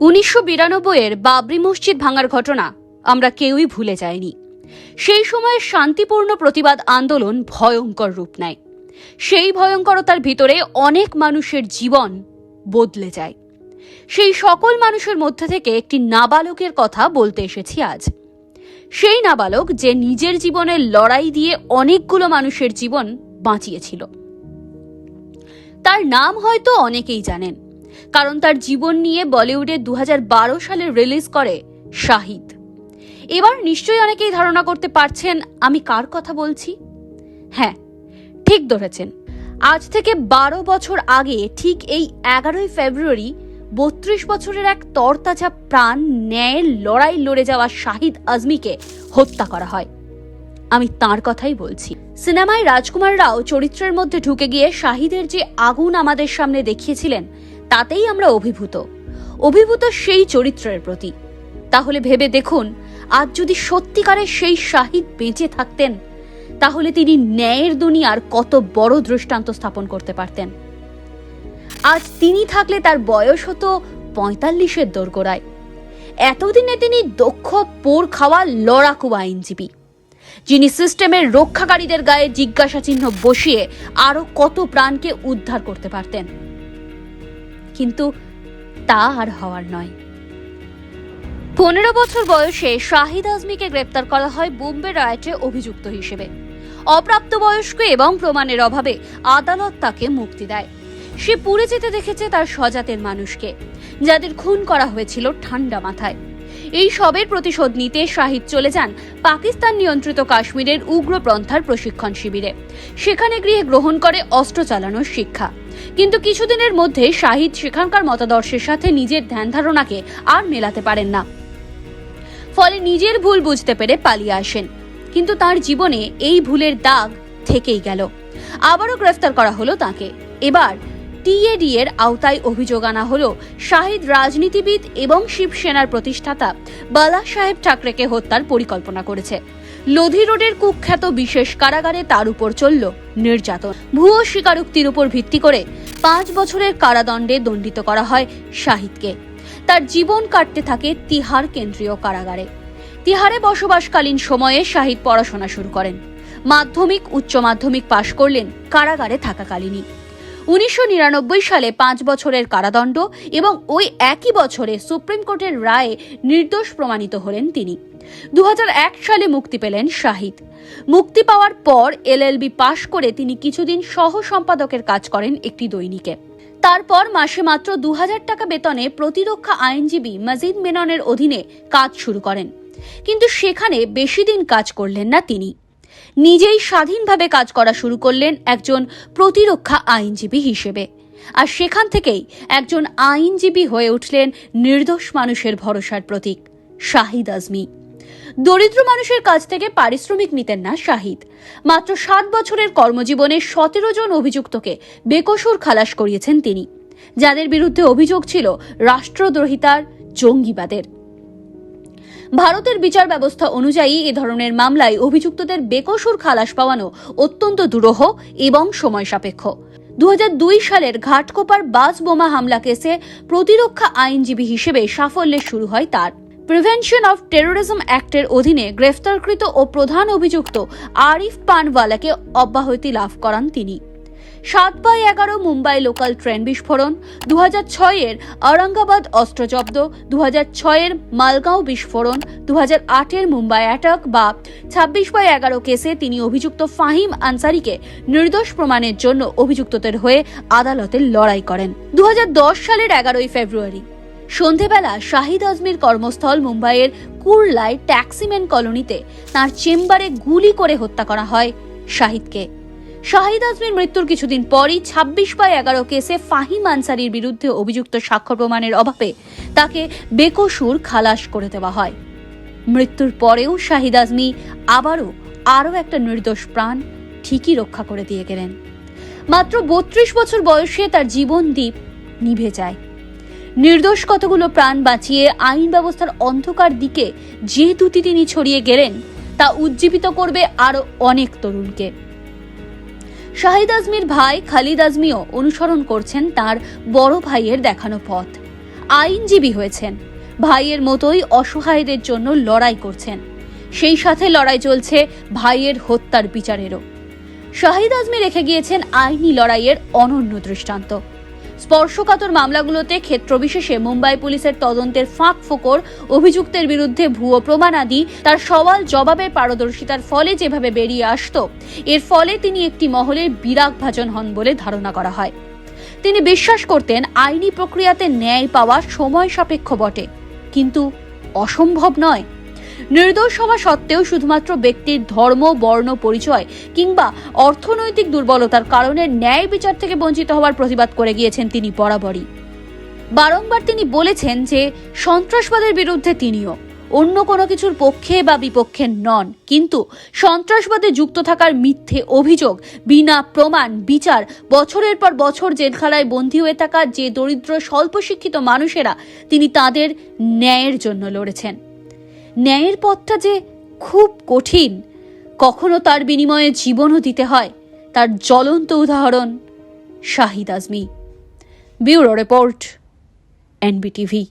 উনিশশো বিরানব্বইয়ের বাবরি মসজিদ ভাঙার ঘটনা আমরা কেউই ভুলে যাইনি। সেই সময় শান্তিপূর্ণ প্রতিবাদ আন্দোলন ভয়ঙ্কর রূপ নেয়। সেই ভয়ঙ্করতার ভিতরে অনেক মানুষের জীবন বদলে যায়। সেই সকল মানুষের মধ্যে থেকে একটি নাবালকের কথা বলতে এসেছি আজ। সেই নাবালক যে নিজের জীবনের লড়াই দিয়ে অনেকগুলো মানুষের জীবন বাঁচিয়েছিল। তার নাম হয়তো অনেকেই জানেন। কারণ তার জীবন নিয়ে বলিউডে দু হাজার বারো সালে রিলিজ করে শাহিদ। এবার নিশ্চয়ই অনেকেই ধারণা করতে পারছেন, আমি কার কথা বলছি? হ্যাঁ ঠিক ধরেছেন। আজ থেকে বারো বছর আগে, ঠিক এই এগারোই ফেব্রুয়ারি বত্রিশ বছরের এক তরতাজা প্রাণ ন্যায়ের লড়াই লড়ে যাওয়া শাহিদ আজমিকে হত্যা করা হয়। আমি তার কথাই বলছি। সিনেমায় রাজকুমার রাও চরিত্রের মধ্যে ঢুকে গিয়ে শাহিদের যে আগুন আমাদের সামনে দেখিয়েছিলেন তাতেই আমরা অভিভূত। অভিভূত সেই চরিত্রের প্রতি। তাহলে ভেবে দেখুন, আজ যদি সত্যিকারের সেই শাহিদ বেঁচে থাকতেন, তাহলে তিনি ন্যায়ের দুনিয়ার কত বড় দৃষ্টান্ত স্থাপন করতে পারতেন। আজ তিনি থাকলে তার বয়স হতো পঁয়তাল্লিশের দোরগোড়ায়। এতদিনে তিনি দক্ষ, পোর খাওয়া লড়াকু আইনজীবী, যিনি সিস্টেমের রক্ষাকারীদের গায়ে জিজ্ঞাসা চিহ্ন বসিয়ে আরও কত প্রাণকে উদ্ধার করতে পারতেন। কিন্তু তা আর হওয়ার নয়। পনেরো বছর বয়সে শাহিদ আজমিকে গ্রেপ্তার করা হয় বোম্বে রায়টে অভিযুক্ত হিসেবে। অপ্রাপ্তবয়স্ক এবং প্রমাণের অভাবে আদালত তাকে মুক্তি দেয়। সে পুড়ে যেতে দেখেছে তার স্বজাতের মানুষকে, যাদের খুন করা হয়েছিল ঠান্ডা মাথায়। এই সবের প্রতিশোধ নিতে শাহিদ চলে যান পাকিস্তান নিয়ন্ত্রিত কাশ্মীরের উগ্রপন্থার প্রশিক্ষণ শিবিরে। সেখানে গৃহে গ্রহণ করে অস্ত্র চালানোর শিক্ষা। কিন্তু কিছুদিনের মধ্যে শাহিদ সেখানকার মতাদর্শের সাথে নিজের ধ্যান ধারণাকে আর মেলাতে পারেন না। ফলে নিজের ভুল বুঝতে পেরে পালিয়ে আসেন। কিন্তু তার জীবনে এই ভুলের দাগ থেকেই গেল। আবারও গ্রেফতার করা হলো তাকে। এবার টিএডি এর আওতায় অভিযোগ আনা হলো শাহিদ রাজনীতিবিদ এবং শিবসেনার প্রতিষ্ঠাতা বালা সাহেব ঠাকরেকে হত্যার পরিকল্পনা করেছে। লোধি রোডের কুখ্যাত বিশেষ কারাগারে তার উপর চলল নির্যাতন। ভুয়ো স্বীকারোক্তির উপর ভিত্তি করে পাঁচ বছরের কারাদণ্ডে দণ্ডিত করা হয় শাহিদকে। তার জীবন কাটতে থাকে তিহার কেন্দ্রীয় কারাগারে। তিহারে বসবাসকালীন সময়ে শাহিদ পড়াশোনা শুরু করেন। মাধ্যমিক, উচ্চ মাধ্যমিক পাশ করলেন কারাগারে থাকাকালীনই। উনিশশো নিরানব্বই সালে পাঁচ বছরের কারাদণ্ড এবং ওই একই বছরে সুপ্রিম কোর্টের রায়ে নির্দোষ প্রমাণিত হলেন তিনি। দু হাজার এক সালে মুক্তি পেলেন শাহিদ। মুক্তি পাওয়ার পর এলএলবি পাশ করে তিনি কিছুদিন সহ সম্পাদকের কাজ করেন একটি দৈনিকে। তারপর মাসে মাত্র দু হাজার টাকা বেতনে প্রতিরক্ষা আইনজীবী মজিদ মেননের অধীনে কাজ শুরু করেন। কিন্তু সেখানে বেশি দিন কাজ করলেন না তিনি। নিজেই স্বাধীনভাবে কাজ করা শুরু করলেন একজন প্রতিরক্ষা আইনজীবী হিসেবে। আর সেখান থেকেই একজন আইনজীবী হয়ে উঠলেন নির্দোষ মানুষের ভরসার প্রতীক, শাহিদ আজমি। দরিদ্র মানুষের কাছ থেকে পারিশ্রমিক নিতেন না শাহিদ। মাত্র সাত বছরের কর্মজীবনে সতেরো জন অভিযুক্তকে বেকসুর খালাস করিয়েছেন তিনি, যাদের বিরুদ্ধে অভিযোগ ছিল রাষ্ট্রদ্রোহিতার জঙ্গিবাদের। ভারতের বিচার ব্যবস্থা অনুযায়ী এ ধরনের মামলায় অভিযুক্তদের বেকসুর খালাস পাওয়ানো অত্যন্ত দুরূহ এবং সময় সাপেক্ষ দু হাজার দুই সালের ঘাটকোপার বাস বোমা হামলা কেসে প্রতিরক্ষা আইনজীবী হিসেবে সাফল্যের শুরু হয় তার। প্রিভেনশন অফ টেরোরিজম অ্যাক্টের অধীনে গ্রেফতারকৃত ও প্রধান অভিযুক্ত আরিফ পানওয়ালাকে অব্যাহতি লাভ করান তিনি। সাত বাই এগারো মুম্বাই লোকাল ট্রেন বিস্ফোরণ দু হাজার ছয়ের ঔরঙ্গাবাদ অস্ত্র জব্দ দু হাজার ছয়ের মালগাঁও বিস্ফোরণ দু হাজার আটের মুম্বাই অ্যাটাক বা ছাব্বিশ বাই এগারো কেসে তিনি অভিযুক্ত ফাহিম আনসারিকে নির্দোষ প্রমাণের জন্য অভিযুক্তদের হয়ে আদালতে লড়াই করেন। দু হাজার দশ সালের এগারোই ফেব্রুয়ারি, সন্ধেবেলা শাহিদ আজমির কর্মস্থল মুম্বাইয়ের কুরলায় ট্যাক্সিম্যান কলোনিতে তার চেম্বারে গুলি করে হত্যা করা হয় শাহিদকে। শাহিদ আজমির মৃত্যুর কিছুদিন পরই ছাব্বিশ বাই এগারো কেসে ফাহিম আনসারির বিরুদ্ধে অভিযুক্ত সাক্ষ্য প্রমাণের অভাবে তাকে বেকসুর খালাস করে দেওয়া হয়। মৃত্যুর পরেও শাহিদ আজমি আবারও আরও একটা নির্দোষ প্রাণ ঠিকই রক্ষা করে দিয়ে গেলেন। মাত্র বত্রিশ বছর বয়সে তার জীবন দ্বীপ নিভে যায়। নির্দোষ কতগুলো প্রাণ বাঁচিয়ে আইন ব্যবস্থার অন্ধকার দিকে যে দুটি তিনি ছড়িয়ে গেলেন, তা উজ্জীবিত করবে আরও অনেক তরুণকে। শাহিদ আজমির ভাই খালিদ আজমিও অনুসরণ করছেন তার বড় ভাইয়ের দেখানো পথ। আইনজীবী হয়েছেন। ভাইয়ের মতোই অসহায়দের জন্য লড়াই করছেন। সেই সাথে লড়াই চলছে ভাইয়ের হত্যার বিচারেরও। শাহিদ আজমি রেখে গিয়েছেন আইনি লড়াইয়ের অনন্য দৃষ্টান্ত। স্পর্শকাতর মামলাগুলোতে ক্ষেত্রবিশেষে মুম্বাই পুলিশের তদন্তের ফাঁক ফোকর, অভিযুক্তের বিরুদ্ধে ভুয়ো প্রমাণ আদি তার সওয়াল জবাবের পারদর্শিতার ফলে যেভাবে বেরিয়ে আসতো, এর ফলে তিনি একটি মহলের বিরাগ ভাজন হন বলে ধারণা করা হয়। তিনি বিশ্বাস করতেন আইনি প্রক্রিয়াতে ন্যায় পাওয়া সময় সাপেক্ষ বটে, কিন্তু অসম্ভব নয়। নির্দোষ হওয়া সত্ত্বেও শুধুমাত্র ব্যক্তির ধর্ম, বর্ণ, পরিচয় কিংবা অর্থনৈতিক দুর্বলতার কারণে ন্যায় বিচার থেকে বঞ্চিত হওয়ার প্রতিবাদ করে গিয়েছেন তিনি বরাবরই। বারংবার তিনি বলেছেন যে, সন্ত্রাসবাদের বিরুদ্ধে তিনিও। অন্য কোনো কিছুর পক্ষে বা বিপক্ষে নন। কিন্তু সন্ত্রাসবাদে যুক্ত থাকার মিথ্যে অভিযোগ, বিনা প্রমাণ, বিচার, বছরের পর বছর জেলখানায় বন্দী হয়ে থাকা যে দরিদ্র স্বল্প শিক্ষিত মানুষেরা তিনি তাদের ন্যায়ের জন্য লড়েছেন। ন্যায়ের পথটা যে খুব কঠিন, কখনো তার বিনিময়ে জীবনও দিতে হয় তার জ্বলন্ত উদাহরণ Shahid Azmi. Bureau report, NBTV.